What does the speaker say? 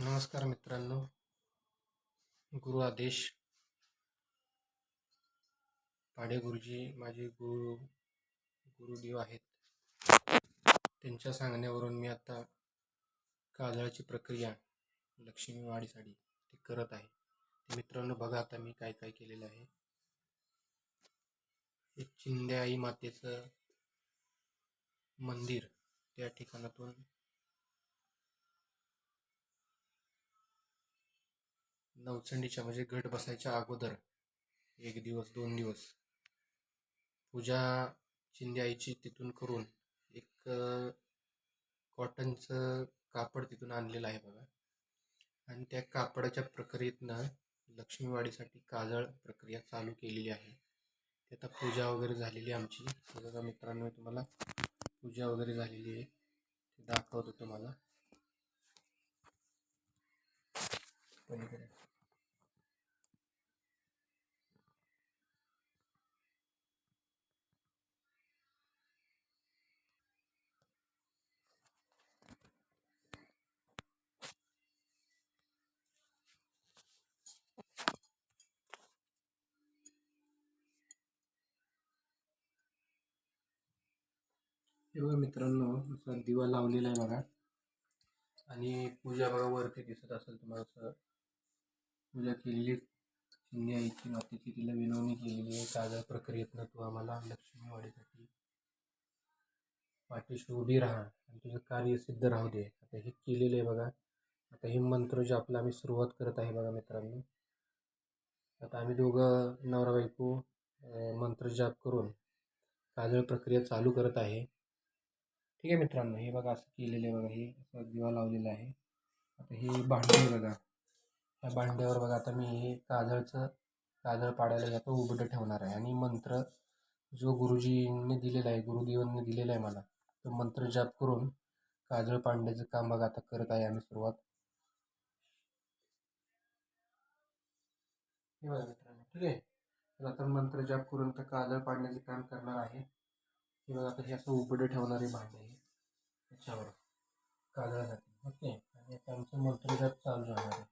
नमस्कार मित्रांनो. गुरु आदेश. पाडे गुरुजी माझे गुरु गुरुदेव आहेत. त्यांच्या सांगण्यावरून मी आता काजळाची प्रक्रिया लक्ष्मी वाढीसाठी ती करत आहे. ते मित्रांनो बघा आता मी काय काय केलेलं आहे. हे आई मातेचं मंदिर त्या ठिकाणातून नवचंडीच्या म्हणजे घट बसायच्या अगोदर. एक दिवस दोन दिवस. पूजा शिंदे आईची तिथून करून एक कॉटनचं कापड तिथून आणलेलं आहे बघा. आणि त्या कापडाच्या प्रक्रियेतनं लक्ष्मीवाडीसाठी काजळ प्रक्रिया चालू केलेली आहे. ते आता पूजा वगैरे झालेली आहे आमची. हे बघा मित्रांनो तुम्हाला पूजा वगैरे झालेली आहे. ते दाखवतो तुम्हाला. हे बघा मित्रांनो असा दिवा लावलेला आहे बघा. आणि पूजा बघा वरती दिसत असेल तुम्हाला असं. पूजा केलेली शिंदे आईची मातीची तिला विनवणी केलेली आहे. काजळ प्रक्रियेतनं तू आम्हाला लक्ष्मीवाडीसाठी पाठीशी उभी राहा आणि तुझं कार्य सिद्ध राहू दे. आता हे केलेलं आहे बघा. आता हे मंत्र जे आपलं आम्ही सुरुवात करत आहे बघा मित्रांनो. आता आम्ही दोघं नवरा बायको मंत्रजाप मंत्र जाप करून काजळ प्रक्रिया चालू करत आहे. ठीक आहे मित्रांनो हे बघा असं केलेलं आहे बघा हे असं दिवा लावलेला आहे. आता हे भांडं आहे बघा. ह्या भांड्यावर बघा आता मी हे काजळचं काजळ पाडायला हे आता उघडं ठेवणार आहे. आणि मंत्र जो गुरुजींनी दिलेला आहे गुरुदेवांनी दिलेला आहे मला तो मंत्र जाप करून काजळ पाडण्याचं काम बघा आता करत आहे आम्ही सुरुवात. हे बघा मित्रांनो ठीक आहे. तर आता मंत्र जाप करून तर काजळ पाडण्याचं काम करणार आहे. हे बघा आता हे असं उघडं ठेवणार आहे त्याच्यावर काजळासाठी ओके. आणि आता आमचं मंत्रजाप चालू राहणार आहे.